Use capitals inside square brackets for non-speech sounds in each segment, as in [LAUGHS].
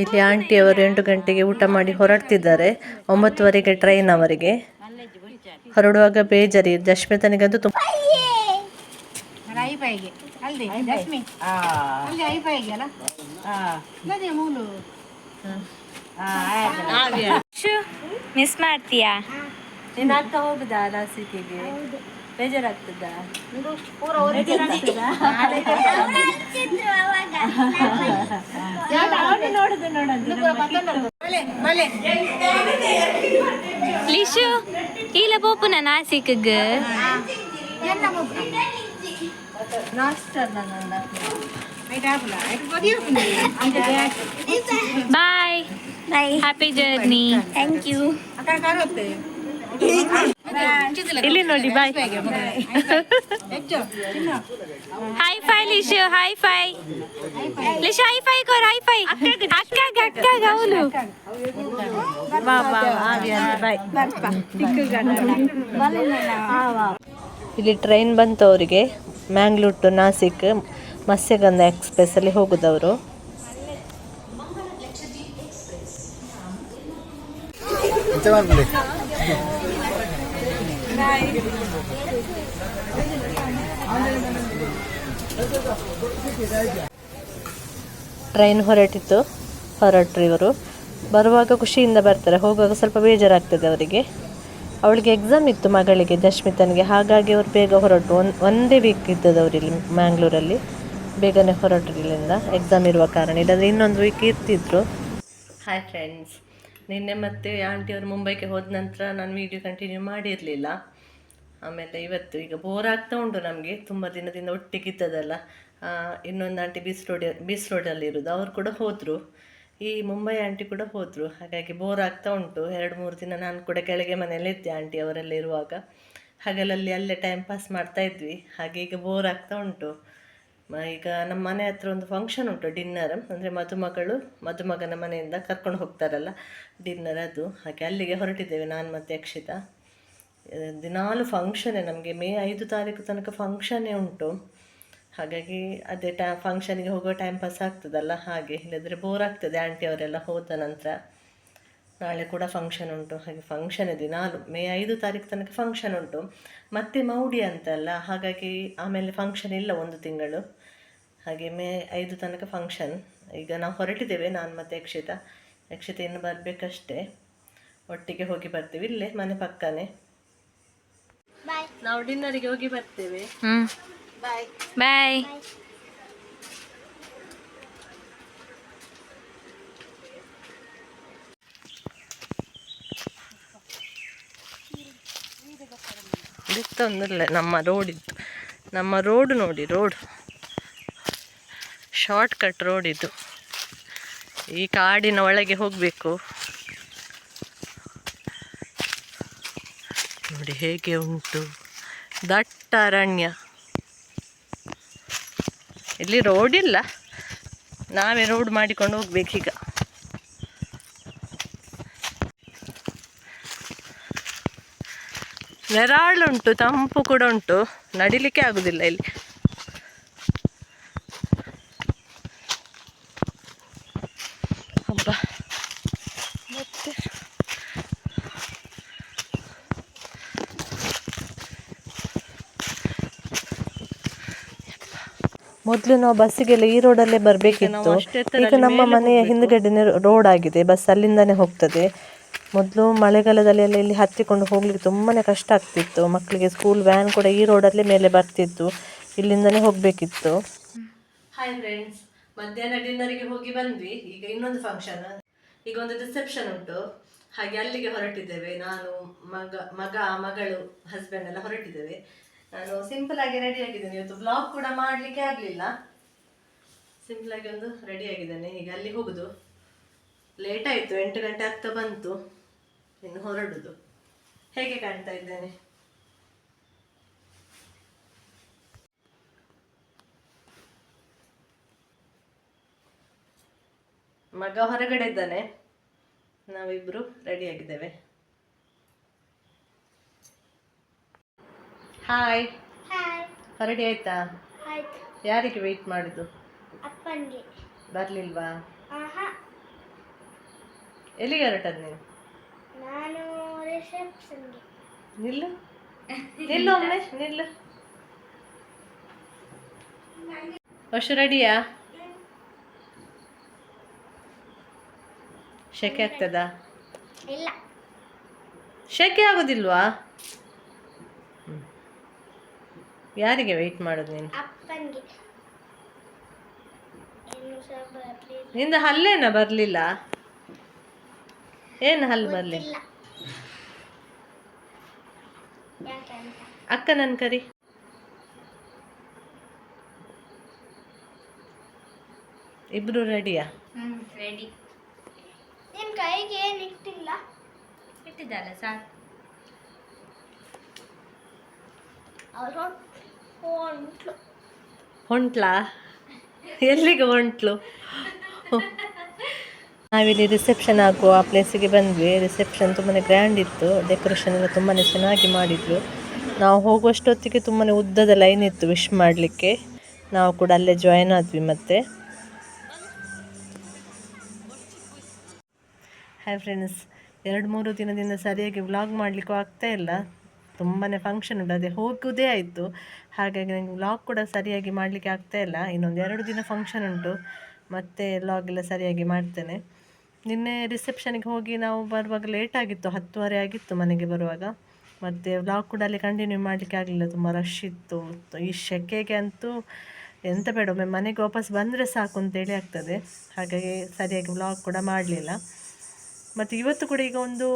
ಇಲ್ಲಿ ಆಂಟಿಯವರು ಎಂಟು ಗಂಟೆಗೆ ಊಟ ಮಾಡಿ ಹೊರಡ್ತಿದ್ದಾರೆ. ಒಂಬತ್ತುವರೆಗೆ ಟ್ರೈನ್ ಅವರಿಗೆ. ಹೊರಡುವಾಗ ಬೇಜಾರಿ ಜಶ್ಮಿತನಿಗಂತೂ ತುಂಬ ಮಿಸ್ ಮಾಡ್ತೀಯಾ? ಹೋಗುದಾ ಬೇಜಾರಾಗ್ತದಾ ನೋಡುದು ನೋಡೋದು ಲಿಶು ಈಲ ಪೋಪುನ ನಾಸಿಕ್ಗ್ ನಾಷ್ಟರ್ ನನ್ನ bye happy journey thank you ಇಲ್ಲಿ ನೋಡಿ bye high five Lishu high five Lishu high five core high five ಅಕ್ಕಾಗ ಅಕ್ಕಾಗ ಅವಳು ಬಾ ಬಾ ಬಾಯ್ ಇಲ್ಲಿ ಟ್ರೈನ್ ಬಂತು ಅವರಿಗೆ ಮ್ಯಾಂಗ್ಳೂರ್ ಟು ನಾಸಿಕ್ ಮತ್ಸ್ಯಗಂಧ ಎಕ್ಸ್ಪ್ರೆಸ್ಸಲ್ಲಿ ಹೋಗುದವರು. ಟ್ರೈನ್ ಹೊರಟಿತ್ತು ಹೊರಟ್ರು ಇವರು ಬರುವಾಗ ಖುಷಿಯಿಂದ ಬರ್ತಾರೆ, ಹೋಗುವಾಗ ಸ್ವಲ್ಪ ಬೇಜಾರಾಗ್ತದೆ ಅವರಿಗೆ. ಅವಳಿಗೆ ಎಕ್ಸಾಮ್ ಇತ್ತು ಮಗಳಿಗೆ, ದಶ್ಮಿತನಿಗೆ. ಹಾಗಾಗಿ ಅವರು ಬೇಗ ಹೊರಟು. ಒಂದು ಒಂದೇ ವೀಕ್ ಇದ್ದದ್ದು ಅವರಿಲ್ಲಿ ಮ್ಯಾಂಗ್ಳೂರಲ್ಲಿ. ಬೇಗನೆ ಹೊರಟರು ಇಲ್ಲಿಂದ. ಎಕ್ಸಾಮ್ ಇರುವ ಕಾರಣ ಇಲ್ಲಾಂದರೆ ಇನ್ನೊಂದು ವೀಕ್ ಇರ್ತಿದ್ರು. ಹಾಯ್ ಫ್ರೆಂಡ್ಸ್ ನಿನ್ನೆ ಮತ್ತೆ ಆಂಟಿಯವರು ಮುಂಬೈಗೆ ಹೋದ ನಂತರ ನಾನು ವೀಡಿಯೋ ಕಂಟಿನ್ಯೂ ಮಾಡಿರಲಿಲ್ಲ. ಆಮೇಲೆ ಇವತ್ತು ಈಗ ಬೋರ್ ಆಗ್ತಾ ಉಂಟು ನಮಗೆ, ತುಂಬ ದಿನದಿಂದ ಒಟ್ಟಿಗಿದ್ದದಲ್ಲ ಇನ್ನೊಂದು ಆಂಟಿ ಬೀಸ್ ರೋಡ್ ಬೀಸ್ ರೋಡಲ್ಲಿ ಇರೋದು, ಅವರು ಕೂಡ ಹೋದರು. ಈ ಮುಂಬೈ ಆಂಟಿ ಕೂಡ ಹೋದರು. ಹಾಗಾಗಿ ಬೋರ್ ಆಗ್ತಾ ಉಂಟು. ಎರಡು, ಮೂರು ದಿನ ನಾನು ಕೂಡ ಕೆಳಗೆ ಮನೆಯಲ್ಲೇ ಇದ್ದೆ ಆಂಟಿ ಅವರೆಲ್ಲ ಇರುವಾಗ. ಹಗಲಲ್ಲಿ ಅಲ್ಲೇ ಟೈಮ್ ಪಾಸ್ ಮಾಡ್ತಾ ಇದ್ವಿ. ಹಾಗೆ ಈಗ ಬೋರ್ ಆಗ್ತಾ ಉಂಟು. ಈಗ ನಮ್ಮ ಮನೆ ಹತ್ರ ಒಂದು ಫಂಕ್ಷನ್ ಉಂಟು ಡಿನ್ನರ್ ಅಂದರೆ ಮದುಮಗಳು, ಮದುಮಗನ ಮನೆಯಿಂದ ಕರ್ಕೊಂಡು ಹೋಗ್ತಾರಲ್ಲ ಡಿನ್ನರ್ ಅದು. ಹಾಗೆ ಅಲ್ಲಿಗೆ ಹೊರಟಿದ್ದೇವೆ ನಾನು ಮತ್ತು ಅಕ್ಷಿತಾ. ದಿನಾಲು ಫಂಕ್ಷನ್ನೇ ನಮಗೆ ಮೇ ಐದು ತಾರೀಕು ತನಕ ಫಂಕ್ಷನ್ನೇ ಉಂಟು. ಹಾಗಾಗಿ ಅದೇ ಟ ಫಂಕ್ಷನಿಗೆ ಹೋಗೋ ಟೈಮ್ ಪಾಸ್ ಆಗ್ತದಲ್ಲ, ಹಾಗೆ ಇಲ್ಲದ್ರೆ ಬೋರ್ ಆಗ್ತದೆ ಆಂಟಿ ಅವರೆಲ್ಲ ಹೋದ ನಂತರ. ನಾಳೆ ಕೂಡ ಫಂಕ್ಷನ್ ಉಂಟು. ಹಾಗೆ ಫಂಕ್ಷನ್ ದಿನಾಲು, ಮೇ ಐದು ತಾರೀಕು ತನಕ ಫಂಕ್ಷನ್ ಉಂಟು. ಮತ್ತೆ ಮೌಡಿ ಅಂತಲ್ಲ, ಹಾಗಾಗಿ ಆಮೇಲೆ ಫಂಕ್ಷನ್ ಇಲ್ಲ ಒಂದು ತಿಂಗಳು. ಹಾಗೆ ಮೇ ಐದು ತನಕ ಫಂಕ್ಷನ್ ಈಗ ನಾವು ಹೊರಟಿದ್ದೇವೆ, ನಾನು ಮತ್ತು ಯಕ್ಷಿತ. ಯಕ್ಷಿತ ಇನ್ನು ಬರಬೇಕಷ್ಟೇ. ಒಟ್ಟಿಗೆ ಹೋಗಿ ಬರ್ತೀವಿ, ಇಲ್ಲೇ ಮನೆ ಪಕ್ಕನೇ. ನಾವು ಡಿನ್ನರಿಗೆ ಹೋಗಿ ಬರ್ತೇವೆ. ಹ್ಮ್. ಬಾಯ್ ಇತ್ತೊಂದಿಲ್ಲ ನಮ್ಮ ರೋಡ್ ಇತ್ತು ನಮ್ಮ ರೋಡ್ ನೋಡಿ ರೋಡ್ ಶಾರ್ಟ್ ಕಟ್ ರೋಡ್ ಇದು. ಈ ಕಾಡಿನ ಒಳಗೆ ಹೋಗಬೇಕು. ನೋಡಿ ಹೇಗೆ ಉಂಟು. ದಟ್ಟ ಅರಣ್ಯ ಇಲ್ಲಿ ರೋಡ್ ಇಲ್ಲ. ನಾವೇ ರೋಡ್ ಮಾಡಿಕೊಂಡು ಹೋಗ್ಬೇಕೀಗ. ನೆರಾಳುಂಟು ತಂಪು ಕೂಡ ಉಂಟು. ನಡಿಲಿಕ್ಕೆ ಆಗುದಿಲ್ಲ ಇಲ್ಲಿ. ಮೊದಲು ನಾವು ಬಸ್ಸಿಗೆಲ್ಲ ಈ ರೋಡಲ್ಲೇ ಬರಬೇಕಿತ್ತು. ಈಗ ನಮ್ಮ ಮನೆಯ ಹಿಂದ್ಗಡೆನೆ ರೋಡ್ ಆಗಿದೆ. ಬಸ್ ಅಲ್ಲಿಂದಾನೇ ಹೋಗ್ತದೆ. ಮೊದಲು ಮಳೆಗಾಲದಲ್ಲಿ ಎಲ್ಲ ಇಲ್ಲಿ ಹತ್ತಿಕೊಂಡು ಹೋಗ್ಲಿಕ್ಕೆ ತುಂಬಾನೇ ಕಷ್ಟ ಆಗ್ತಿತ್ತು. ಮಕ್ಕಳಿಗೆ ಸ್ಕೂಲ್ ವ್ಯಾನ್ ಕೂಡ ಈ ರೋಡಲ್ಲೇ ಮೇಲೆ ಬರ್ತಿತ್ತು. ಇಲ್ಲಿಂದಾನೆ ಹೋಗ್ಬೇಕಿತ್ತು. ಹಾಯ್ ಫ್ರೆಂಡ್ಸ್ ಮಧ್ಯಾಹ್ನ ಡಿನ್ನರಿಗೆ ಹೋಗಿ ಬಂದ್ವಿ. ಈಗ ಇನ್ನೊಂದು ಫಂಕ್ಷನ್ ಈಗ ಒಂದು ರಿಸೆಪ್ಷನ್ ಉಂಟು. ಹಾಗೆ ಅಲ್ಲಿಗೆ ಹೊರಟಿದ್ದೇವೆ. ನಾನು ಮಗ ಮಗ ಮಗಳು ಹಸ್ಬೆಂಡ್ ಎಲ್ಲ ಹೊರಟಿದ್ದೇವೆ. ನಾನು ಸಿಂಪಲ್ ಆಗಿ ರೆಡಿ ಆಗಿದ್ದೇನೆ ಇವತ್ತು ಬ್ಲಾಗ್ ಕೂಡ ಮಾಡಲಿಕ್ಕೆ ಆಗಲಿಲ್ಲ. ಸಿಂಪಲ್ ಆಗಿ ಒಂದು ರೆಡಿ ಆಗಿದ್ದೇನೆ. ಈಗ ಅಲ್ಲಿ ಹೋಗುದು. ಲೇಟ್ ಆಯಿತು. ಎಂಟು ಗಂಟೆ ಆಗ್ತಾ ಬಂತು. ಇನ್ನು ಹೊರಡುದು. ಹೇಗೆ ಕಾಣ್ತಾ ಇದ್ದೇನೆ? ಮಗ ಹೊರಗಡೆ ಇದ್ದಾನೆ. ನಾವಿಬ್ರು ರೆಡಿ ಆಗಿದ್ದೇವೆ. ಹಾಯ್ ರೆಡಿ ಆಯ್ತಾ. ಯಾರಿಗೆ ವೆಯ್ಟ್ ಮಾಡುದು? ಅಪ್ಪನಿಗೆ. ಬರ್ಲಿಲ್ವಾ? ಎಲ್ಲಿಗೆ ಹೊರಟದ್ ನೀನು ನಾನು ರಿಸೆಪ್ಷನ್ಗೆ ನಿಲ್ಲು. [LAUGHS] ನಿಲ್ಲು ಒಮ್ಮೆ ನಿಲ್ಲು. ವರ್ಷ ರೆಡಿಯಾ ಶೆಕೆ ಆಗ್ತದಾ? ಇಲ್ಲ. ಶೆಕೆ ಆಗೋದಿಲ್ವಾ. ಯಾರಿಗೆ ವೆಯ್ಟ್ ಮಾಡೋದು ನೀನು? ಅಪ್ಪನಿಗೆ. ನಿಂದ ಹಲ್ಲೇನ ಬರಲಿಲ್ಲ? ಏನು ಹಲ್ಲು ಬರಲಿಲ್ಲ? ಯಾಕಂತ? ಅಕ್ಕ ನನ್ನ ಕರಿ. ಇಬ್ರು ರೆಡಿಯಾ ಹ್ಮ್ ರೆಡಿ ನಿಮ್ಮ ಕೈಗೆ ಏನು ಇಟ್ಟಿಲ್ಲ? ಇಟ್ಟಿದ್ದಲ್ಲ ಸಾಕು. ಹೊಂಟ್ಲು. ಹೊಂಟ್ಲಾ? ಎಲ್ಲಿಗೆ ಹೊಂಟ್ಲು? ನಾವಿಲ್ಲಿ ರಿಸೆಪ್ಷನ್ ಆ ಪ್ಲೇಸಿಗೆ ಬಂದ್ವಿ. ರಿಸೆಪ್ಷನ್ ತುಂಬಾ ಗ್ರ್ಯಾಂಡ್ ಇತ್ತು. ಡೆಕೋರೇಷನ್ ಎಲ್ಲ ತುಂಬಾ ಚೆನ್ನಾಗಿ ಮಾಡಿದ್ರು. ನಾವು ಹೋಗುವಷ್ಟೊತ್ತಿಗೆ ತುಂಬಾ ಉದ್ದದ ಲೈನ್ ಇತ್ತು ವಿಶ್ ಮಾಡಲಿಕ್ಕೆ. ನಾವು ಕೂಡ ಅಲ್ಲೇ ಜಾಯಿನ್ ಆದ್ವಿ ಮತ್ತೆ. ಹಾಯ್ ಫ್ರೆಂಡ್ಸ್ ಎರಡು ಮೂರು ದಿನದಿಂದ ಸರಿಯಾಗಿ ವ್ಲಾಗ್ ಮಾಡಲಿಕ್ಕೂ ಆಗ್ತಾ ಇಲ್ಲ. ತುಂಬಾ ಫಂಕ್ಷನ್ ಉಂಟು. ಅದೇ ಹೋಗುವುದೇ ಆಯಿತು. ಹಾಗಾಗಿ ನನಗೆ ವ್ಲಾಗ್ ಕೂಡ ಸರಿಯಾಗಿ ಮಾಡಲಿಕ್ಕೆ ಆಗ್ತಾ ಇಲ್ಲ. ಇನ್ನೊಂದು ಎರಡು ದಿನ ಫಂಕ್ಷನ್ ಉಂಟು. ಮತ್ತೆ ವ್ಲಾಗ್ ಎಲ್ಲ ಸರಿಯಾಗಿ ಮಾಡ್ತೇನೆ. ನಿನ್ನೆ ರಿಸೆಪ್ಷನ್ಗೆ ಹೋಗಿ ನಾವು ಬರುವಾಗ ಲೇಟ್ ಆಗಿತ್ತು. ಹತ್ತುವರೆ ಆಗಿತ್ತು ಮನೆಗೆ ಬರುವಾಗ. ಮತ್ತು ವ್ಲಾಗ್ ಕೂಡ ಅಲ್ಲಿ ಕಂಟಿನ್ಯೂ ಮಾಡಲಿಕ್ಕೆ ಆಗಲಿಲ್ಲ. ತುಂಬ ರಶ್ ಇತ್ತು. ಈ ಶೆಕೆಗೆ ಅಂತೂ ಎಂತ ಬೇಡ, ಒಮ್ಮೆ ಮನೆಗೆ ವಾಪಸ್ ಬಂದರೆ ಸಾಕು ಅಂತೇಳಿ ಆಗ್ತದೆ. ಹಾಗಾಗಿ ಸರಿಯಾಗಿ ವ್ಲಾಗ್ ಕೂಡ ಮಾಡಲಿಲ್ಲ. ಮತ್ತು ಇವತ್ತು ಕೂಡ ಈಗ ಒಂದು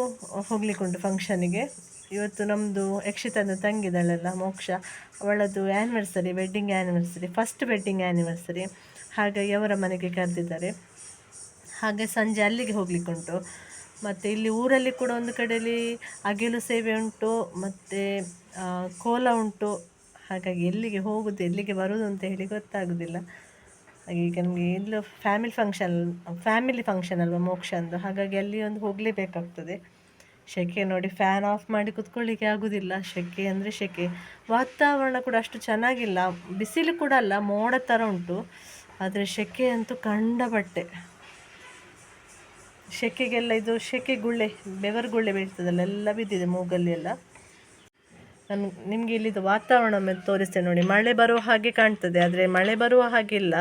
ಹೋಗ್ಲಿಕ್ಕೆ ಉಂಟು ಫಂಕ್ಷನಿಗೆ ಇವತ್ತು ನಮ್ಮದು ಯಕ್ಷಿತನ ತಂಗಿದಳಲ್ಲ, ಮೋಕ್ಷ. ಅವಳದು anniversary wedding anniversary first wedding anniversary ಹಾಗಾಗಿ ಅವರ ಮನೆಗೆ ಕರೆದಿದ್ದಾರೆ. ಹಾಗೆ ಸಂಜೆ ಅಲ್ಲಿಗೆ ಹೋಗ್ಲಿಕ್ಕೆ ಉಂಟು. ಮತ್ತು ಇಲ್ಲಿ ಊರಲ್ಲಿ ಕೂಡ ಒಂದು ಕಡೆಯಲ್ಲಿ ಅಗಿಲು ಸೇವೆ ಉಂಟು, ಮತ್ತು ಕೋಲ ಉಂಟು. ಹಾಗಾಗಿ ಎಲ್ಲಿಗೆ ಹೋಗುದು, ಎಲ್ಲಿಗೆ ಬರುವುದು ಅಂತ ಹೇಳಿ ಗೊತ್ತಾಗೋದಿಲ್ಲ. ಹಾಗೆ ಈಗ ನಮಗೆ ಎಲ್ಲೂ ಫ್ಯಾಮಿಲಿ ಫಂಕ್ಷನ್ ಫ್ಯಾಮಿಲಿ ಫಂಕ್ಷನ್ ಅಲ್ವಾ ಮೋಕ್ಷ ಅಂದು. ಹಾಗಾಗಿ ಅಲ್ಲಿ ಒಂದು ಹೋಗಲೇಬೇಕಾಗ್ತದೆ. ಸೆಕೆ ನೋಡಿ ಫ್ಯಾನ್ ಆಫ್ ಮಾಡಿ ಕುತ್ಕೊಳ್ಳಿಕ್ಕೆ ಆಗೋದಿಲ್ಲ. ಸೆಕೆ ಅಂದರೆ ಸೆಕೆ ವಾತಾವರಣ ಕೂಡ ಅಷ್ಟು ಚೆನ್ನಾಗಿಲ್ಲ. ಬಿಸಿಲು ಕೂಡ ಅಲ್ಲ, ಮೋಡ ಥರ ಉಂಟು. ಆದರೆ ಸೆಕೆ ಅಂತೂ ಕಂಡ ಬಟ್ಟೆ. ಸೆಕೆಗೆಲ್ಲ ಇದು ಸೆಕೆ ಗುಳ್ಳೆ, ಬೆವರು ಗುಳ್ಳೆ ಬೀಳ್ತದಲ್ಲ, ಎಲ್ಲ ಬಿದ್ದಿದೆ ಮೂಗಲ್ಲಿ ಎಲ್ಲ. ನಾನು ನಿಮಗೆ ಇಲ್ಲಿದು ವಾತಾವರಣ ತೋರಿಸ್ತೇನೆ ನೋಡಿ. ಮಳೆ ಬರುವ ಹಾಗೆ ಕಾಣ್ತದೆ, ಆದರೆ ಮಳೆ ಬರುವ ಹಾಗಿಲ್ಲ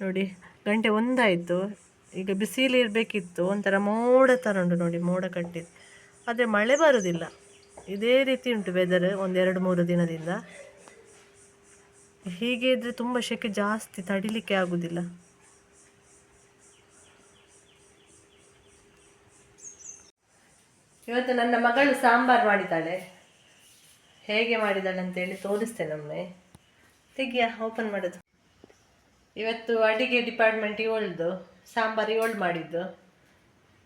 ನೋಡಿ, ಗಂಟೆ ಒಂದಾಯಿತು. ಈಗ ಬಿಸಿಲು ಇರಬೇಕಿತ್ತು, ಒಂಥರ ಮೋಡ ಥರ ನೋಡಿ, ಮೋಡ ಕಟ್ಟಿದ್ದು ಆದರೆ ಮಳೆ ಬರೋದಿಲ್ಲ. ಇದೇ ರೀತಿ ಉಂಟು ವೆದರ್ ಒಂದೆರಡು ಮೂರು ದಿನದಿಂದ. ಹೀಗೆ ಇದ್ದರೆ ತುಂಬ ಸೆಕೆ ಜಾಸ್ತಿ ತಡಿಲಿಕ್ಕೆ ಆಗುದಿಲ್ಲ. ಇವತ್ತು ನನ್ನ ಮಗಳು ಸಾಂಬಾರು ಮಾಡಿದ್ದಾಳೆ. ಹೇಗೆ ಮಾಡಿದ್ದಾಳೆ ಅಂತೇಳಿ ತೋರಿಸ್ತೇನೆ ಒಮ್ಮೆ. ತೆಗಿಯ ಓಪನ್ ಮಾಡೋದು. ಇವತ್ತು ಅಡಿಗೆ ಡಿಪಾರ್ಟ್ಮೆಂಟ್ ಇವಳ್ದು ಸಾಂಬಾರು ಏಳು ಮಾಡಿದ್ದು.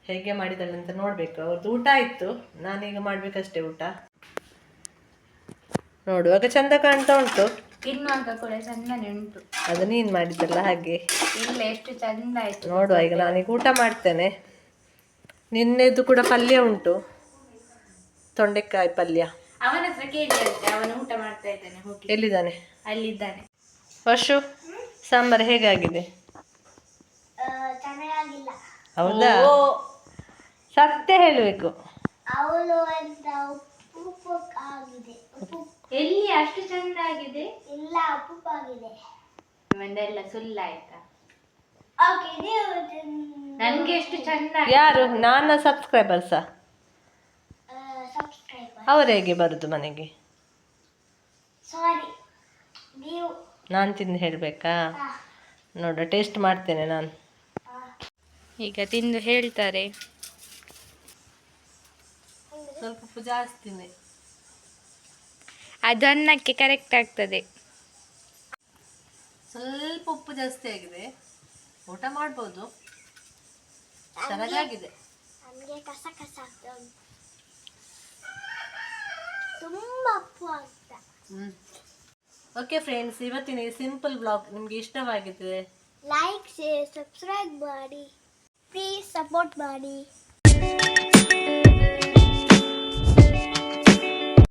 ಹೇಗೆ ಮಾಡಿದ್ದಾಳೆ ಅಂತ ನೋಡಬೇಕು. ಅವ್ರದ್ದು ಊಟ ಆಯಿತು. ನಾನೀಗ ಮಾಡಬೇಕಷ್ಟೇ ಊಟ. ನೋಡುವಾಗ ಚಂದ ಕಾಣ್ತಾ ಉಂಟು. ತಿನ್ನುವಾಗ ಕೂಡ ಚಂದನೆ ಉಂಟು. ಅದು ನೀನು ಮಾಡಿದ್ದಲ್ಲ ಹಾಗೆ. ಇಲ್ಲ ಎಷ್ಟು ಚಂದ ಆಯ್ತು. ನೋಡುವ ಈಗ ನಾನೀಗ ಊಟ ಮಾಡ್ತೇನೆ. ನಿನ್ನೆದು ಕೂಡ ಪಲ್ಯ ಉಂಟು. ತೊಂಡೆಕಾಯಿ ಪಲ್ಯ. ಅವನ ಹತ್ರ ಅವನು ಊಟ ಮಾಡ್ತಾ ಇದ್ದಾನೆ ಹೋಗಿ ಎಲ್ಲಿದ್ದಾನೆ? ಅಲ್ಲಿದ್ದಾನೆ. ವರ್ಷು ಸಾಂಬಾರು ಹೇಗಾಗಿದೆ? ಹೌದಾ? ಸತ್ಯ ಹೇಳಬೇಕು. ಅವಳು ಅಂತ ಉಪ್ಪು ಉಪ್ಪು ಆಗಿದೆ ಉಪ್ಪು. ಎಲ್ಲಿ? ಅಷ್ಟು ಚಂದ ಆಗಿದೆ ಇಲ್ಲ ಉಪ್ಪು ಆಗಿದೆ ಮಂದೆಲ್ಲ ಸುಳ್ಳಾಯ್ತಾ? ಓಕೆ ನೀವು ನನ್ಗೆ ಎಷ್ಟು ಚಂದ ಯಾರು? ನನ್ನ ಸಬ್ಸ್ಕ್ರೈಬರ್ಸ ಸಬ್ಸ್ಕ್ರೈಬರ್ ಅವ್ರು ಹೇಗೆ ಬರುದು ಮನೆಗೆ? ಸಾರಿ ನೀವು ನಾನು ತಿಂದು ಹೇಳಬೇಕಾ? ನೋಡ ಟೇಸ್ಟ್ ಮಾಡ್ತೇನೆ ನಾನು. ಈಗ ತಿಂದು ಹೇಳ್ತಾರೆ. ಸ್ವಲ್ಪ ಉಪ್ಪು ಜಾಸ್ತಿನೇ. ಅದು ಅನ್ನಕ್ಕೆ ಕರೆಕ್ಟ್ ಆಗ್ತದೆ. ಸ್ವಲ್ಪ ಉಪ್ಪು ಜಾಸ್ತಿ ಆಗಿದೆ. ಊಟ ಮಾಡ್ಬೋದು. ಚೆನ್ನಾಗಾಗಿದೆ ನನಗೆ ಕಸ ಕಸ ತುಂಬ ಉಪ್ಪು ಆಗ್ತಾ. ಓಕೆ ಫ್ರೆಂಡ್ಸ್ ಇವತ್ತಿನ ಈ ಸಿಂಪಲ್ ಬ್ಲಾಗ್ ನಿಮಗೆ ಇಷ್ಟವಾಗಿದೆ ಲೈಕ್ ಶೇರ್ ಸಬ್ಸ್ಕ್ರೈಬ್ ಮಾಡಿ. Please support Buddy.